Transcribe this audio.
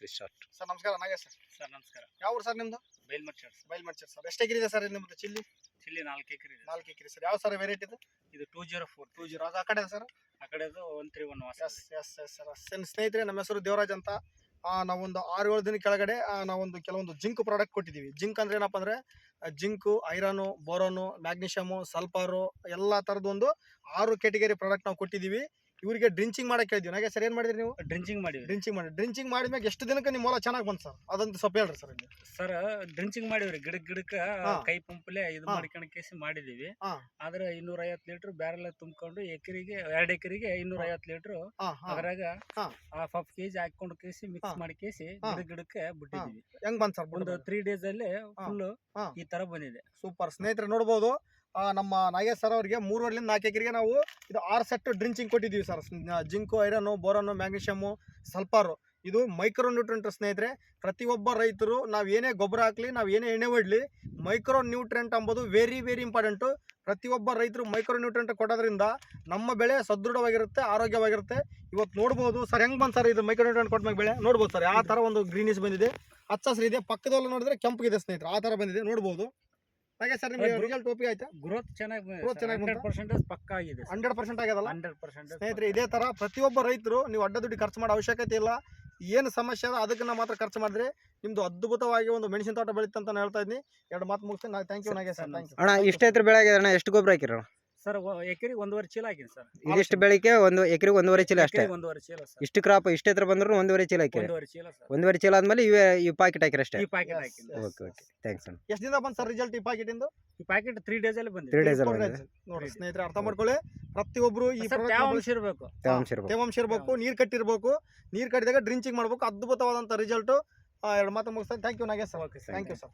Three start sir ನಮಸ್ಕಾರ Nagesh sir. Sir ನಮಸ್ಕಾರ. ಯಾವ ಊರು ಸರ್ ನಿಮ್ದು? ಬೈಲ್ಮಚ್ಚರ್ ಸರ್. ಬೈಲ್ಮಡ್ಚರ್ ಸರ್. ಎಷ್ಟು ಎಕರೆ ಇದೆ ಸರ್ ನಿಮ್ಮದು ಚಿಲ್ಲಿ? ಚಿಲ್ಲಿ ನಾಲ್ಕು ಎಕರೆ ಇದೆ ನಾಲ್ಕು ಎಕರೆ ಸರ್. ಯಾವ ಸರ್ ವೆರೈಟಿ ಇದು? ಇದು two zero four two zero ಅದು ಆ ಕಡೆ ಸರ್? ಆ ಕಡೆದು ಒನ್ ತ್ರೀ ಒನ್ ವಾಸ. ಎಸ್ ಎಸ್ ಎಸ್ ಸರ್ ನನ್ನ ಸ್ನೇಹಿತರೆ ನಮ್ಮ ಹೆಸರು ದೇವರಾಜ್ ಅಂತ. ಆ, ನಾವೊಂದು ಆರು ಏಳು ದಿನ ಕೆಳಗಡೆ ನಾವೊಂದು ಕೆಲವೊಂದು ಜಿಂಕ್ ಪ್ರಾಡಕ್ಟ್ ಕೊಟ್ಟಿದ್ದೀವಿ. ಜಿಂಕ್ ಅಂದ್ರೆ ಏನಪ್ಪ ಅಂದ್ರೆ ಜಿಂಕು ಐರನು ಬೋರೋನು ಮ್ಯಾಗ್ನೀಷಿಯಮು ಸಲ್ಫಾರು ಎಲ್ಲ ಥರದ ಒಂದು ಆರು ಕೆಟಗರಿ ಪ್ರಾಡಕ್ಟ್ ನಾವು ಕೊಟ್ಟಿದ್ದೀವಿ. ಇವರಿಗೆ ಡ್ರಿಂಚಿಂಗ್ ಮಾಡಕ್ಕೆ ಹೇಳಿದ್ವಿ. ನಾಗೆ ಸರ್ ಏನು ಮಾಡಿದ್ರಿ ನೀವು? ಡ್ರಿಂಚಿಂಗ್ ಮಾಡಿ ಡ್ರಿಂಚಿಂಗ್ ಮಾಡಿ ಡ್ರಿಂಚಿಂಗ್ ಮಾಡಿದ್ಮೇಲೆ ಎಷ್ಟು ದಿನಕ್ಕೆ ನಿಮ್ಮ ಹೊಲ ಚೆನ್ನಾಗಿ ಬಂತು ಸರ್? ಅದಂತ ಸ್ವಲ್ಪ ಹೇಳ್ರಿ ಸರ್ ಇಲ್ಲಿ. ಸರ್ ಡ್ರಿಂಚಿಂಗ್ ಮಾಡಿವ್ರಿ. ಗಿಡಕ್ ಗಿಡಕ್ಕ ಕೈ ಪಂಪ್ಲೆ ಇದು. ಮಾಡ್ಕೊಂಡು ಕೇಸಿ ಮಾಡಿದೀವಿ. ಆದ್ರೆ ಇನ್ನೂರ ಐವತ್ತು ಲೀಟರ್ ಬ್ಯಾರೆಲ್ಲ ತುಂಬಿಕೊಂಡು ಎಕರೆಗೆ ಎರಡು ಎಕರೆಗೆ ಇನ್ನೂರ ಐವತ್ತು ಲೀಟರ್ ಅದ್ರಾಗ. ಹಾಫ್ ಹಾಫ್ ಕೆಜಿ ಹಾಕೊಂಡು ಕೇಸಿ ಮಿಕ್ಸ್. ಮಾಡಿ ಕೇಸಿ ಗಿಡ ಗಿಡಕ್ಕೆ ಬಿಟ್ಟಿದೀವಿ. ಹೆಂಗ್ ಬಂತು ಸರ್ ಒಂದು ತ್ರೀ ಡೇಸ್ ಅಲ್ಲಿ ಫುಲ್ ಈ ತರ ಬಂದಿದೆ. ಸೂಪರ್. ಸ್ನೇಹಿತರೆ ನೋಡ್ಬೋದು. ನಮ್ಮ ನಾಗೇಶ್ ಸರ್ ಅವರಿಗೆ ಮೂರುವರೆಲಿಂದ ನಾಲ್ಕು ಎಕರೆಗೆ ನಾವು ಇದು ಆರು ಸೆಟ್ ಡ್ರಿಂಚಿಂಗ್ ಕೊಟ್ಟಿದ್ದೀವಿ sir zinc iron boron magnesium sulphur ಇದು ಮೈಕ್ರೋ ನ್ಯೂಟ್ರೆಂಟ್ ಸ್ನೇಹಿತರೆ, ಪ್ರತಿಯೊಬ್ಬ ರೈತರು ನಾವು ಏನೇ ಗೊಬ್ಬರ ಹಾಕಲಿ, ನಾವು ಏನೇ ಎಣ್ಣೆ ಹೊಡ್ಲಿ ಮೈಕ್ರೋ ನ್ಯೂಟ್ರೆಂಟ್ ಅಂಬೋದು ವೆರಿ ವೆರಿ ಇಂಪಾರ್ಟೆಂಟು ಪ್ರತಿಯೊಬ್ಬ ರೈತರು ಮೈಕ್ರೋ ನ್ಯೂಟ್ರೆಂಟ್ ಕೊಡೋದ್ರಿಂದ ನಮ್ಮ ಬೆಳೆ ಸದೃಢವಾಗಿರುತ್ತೆ, ಆರೋಗ್ಯವಾಗಿರುತ್ತೆ. ಇವತ್ತು ನೋಡ್ಬೋದು ಸರ್ ಹೆಂಗ್ ಬಂತು ಸರ್ ಇದು ಮೈಕ್ರೋ ನ್ಯೂಟ್ರೆಂಟ್ ಕೊಟ್ಟಾಗ ಬೆಳೆ? ನೋಡ್ಬೋದು ಸರ್ ಆ ಥರ ಒಂದು ಗ್ರೀನಿಸ್ ಬಂದಿದೆ. ಹಚ್ಚ ಹಸಿರಿದೆ. ಇದೆ ಪಕ್ಕದಲ್ಲಿ ನೋಡಿದ್ರೆ ಕೆಂಪಗಿದೆ ಸ್ನೇಹಿತರೆ, ಆ ಥರ ಬಂದಿದೆ. ನೋಡ್ಬೋದು. ಹಾಗೆ ಸರ್ ನಿಮಗೆ ರಿಸಲ್ಟ್ ಒಪ್ಪಿಗೆ ಆಯ್ತಾ? ಗ್ರೋತ್ ಚೆನ್ನಾಗಿ Growth ಚೆನ್ನಾಗಿ ಹಂಡ್ರೆಡ್ ಬಂತಾ? ಪರ್ಸೆಂಟೇಜ್ ಪಕ್ಕ ಆಗಿದೆ ಹಂಡ್ರೆಡ್ ಪರ್ಸೆಂಟ್ ಆಗ್ಯದಲ್ಲ? ಹಂಡ್ರೆಡ್ ಪರ್ಸೆಂಟೇಜ್ ಸ್ನೇಹಿತರೆ ಇದೇ ತರ ಪ್ರತಿಯೊಬ್ಬ ರೈತರು ನೀವು ಅಡ್ಡ ದುಡ್ಡು ಖರ್ಚು ಮಾಡೋ ಅವಶ್ಯಕತೆ ಇಲ್ಲ. ಏನು ಸಮಸ್ಯೆ ಅದ ಅದಕ್ಕೆ ಮಾತ್ರ ಖರ್ಚು ಮಾಡಿದ್ರೆ ನಿಮ್ದು ಅದ್ಭುತವಾಗಿ ಒಂದು ಮೆಣಸಿನ ತೋಟ ಬೆಳೀತಂತ ನಾನು ಹೇಳ್ತಾ ಇದ್ದೀನಿ. ಎರಡು ಮಾತು ಮುಗಿಸ್ತೀನಿ. ನಾನು thank you Nage sir. Thank you ಅಣ್ಣ ಇಷ್ಟು ಎತ್ತರ ಬೆಳೆ ಆಗಿದೆ ಅಣ್ಣ ಎಷ್ಟು ಗೊಬ್ಬರ ಹಾಕಿರ ಸರ್ ಎಕರೆಗೆ ಒಂದೂವರೆ ಚೀಲ ಹಾಕಿನಿ ಸರ್. ಇದಿಷ್ಟು ಬೆಳಿಗ್ಗೆ ಒಂದು ಎಕರೆಗೆ ಒಂದೂವರೆ ಚೀಲ ಅಷ್ಟೇ. ಎಕರೆಗೆ ಒಂದೂವರೆ ಚೀಲ ಸರ್. ಇಷ್ಟು ಕ್ರಾಪ್ ಇಷ್ಟೇ ಹತ್ರ ಬಂದ್ರು ಒಂದೂವರೆ ಚೀಲ ಹಾಕಿರಿ. ಒಂದೂವರೆ ಚೀಲ ಸರ್. ಒಂದೂವರೆ ಚೀಲ ಆದ್ಮೇಲೆ ಇವೇ ಈ ಪಾಕೆಟ್ ಹಾಕಿರಿ ಅಷ್ಟೇ. ಈ ಪ್ಯಾಕೆಟ್ ಹಾಕಿನಿ. ಓಕೆ ಓಕೆ ಥ್ಯಾಂಕ್ಸ್ ಅಣ್ಣ. ಎಷ್ಟು ದಿನ ಬಂತು ಸರ್ ರಿಸಲ್ಟ್ ಈ ಪಾಕೆಟಿಂದು ಈ ಪ್ಯಾಕೆಟ್ ತ್ರೀ ಡೇಸ್ ಅಲ್ಲಿ ಬಂದಿದೆ. ತ್ರೀ ಡೇಸ್ ಬಂದಿದೆ. ನೋಡಿ ಸ್ನೇಹಿತರೆ ಅರ್ಥ ಮಾಡ್ಕೊಳ್ಳಿ. ಪ್ರತಿಯೊಬ್ಬರು ಈ ಸರ್ product ನ ತೇವಾಂಶ ಇರಬೇಕು. ತೇವಾಂಶ ಇರ್ಬೇಕು. ತೇವಾಂಶ ಇರಬೇಕು ನೀರು ಕಟ್ಟಿರ್ಬೇಕು ನೀರ್ ಕಟ್ಟಿದಾಗ ಡ್ರಿಂಚಿಂಗ್ ಮಾಡ್ಬೇಕು ಅದ್ಭುತವಾದಂತ ರಿಸಲ್ಟು ಎರಡು ಮಾತು ಮುಗಿಸ್ತಾರೆ thank you Nagesh sir. Okay thank you sir